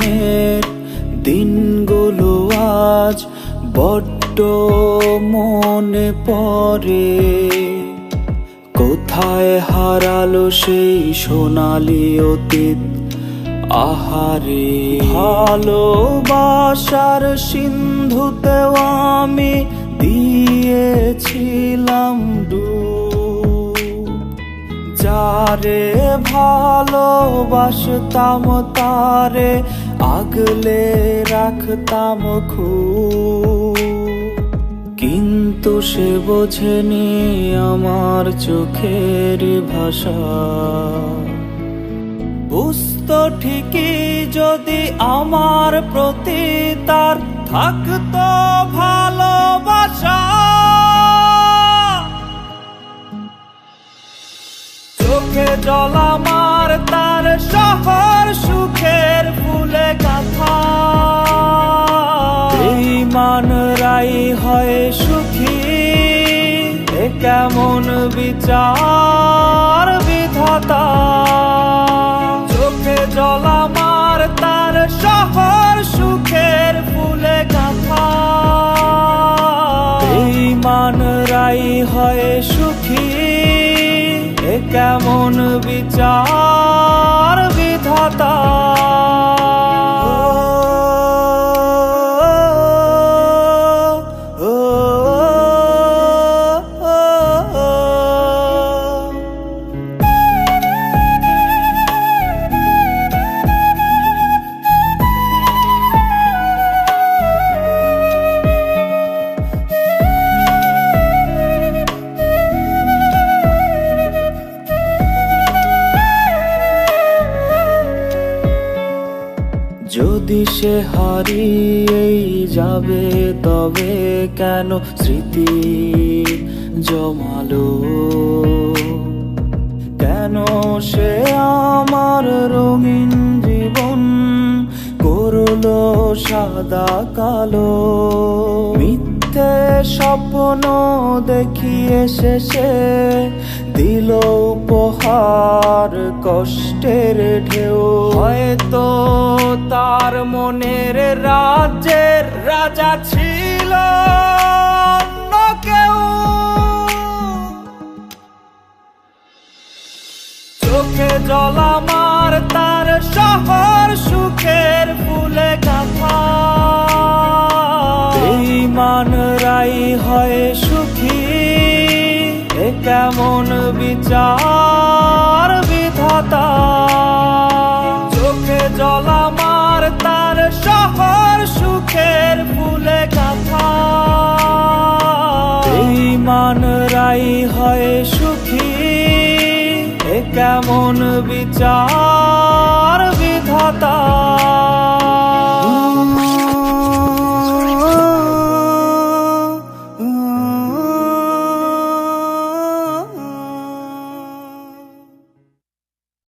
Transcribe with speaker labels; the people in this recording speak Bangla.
Speaker 1: জীবনের দিনগুলো আজ বড্ড মনে পড়ে। কোথায় হারালো সেই সোনালি অতীত? আহারে। ভালোবাসার সিন্ধুতে আমি দিয়েছিলাম যারে ভালোবাসতাম তারে আগলে রাখতাম খুব। কিন্তু সে বোঝেনি আমার চোখের ভাষা। বুঝতো ঠিকই যদি আমার প্রতি তার থাকতো ভালোবাসা। হয় সুখী। এ কেমন বিচার বিধাতা? চোখে জল আমার, তার শহর সুখের ফুলে গাথা। এই মান রাই হয় সুখী। এ কেমন বিচার বিধাতা? সে হারিয়েই যাবে তবে কেন স্মৃতি জমালো? কেন সে আমার রঙিন জীবন করল সাদা কালো? মিথ্যে স্বপ্ন দেখিয়ে শেষে দিল উপহার কষ্টের ঢেউ। হয়তো তার মনের রাজ্যের রাজা ছিল কেউ। চোখে জল আমার, তার শহর সুখের ফুলে কেমন বিচার বিধাতা? চোখে জল মার তার শহর সুখের ফুলে কথা এই মান রাই হয় সুখী, এ কেমন বিচার?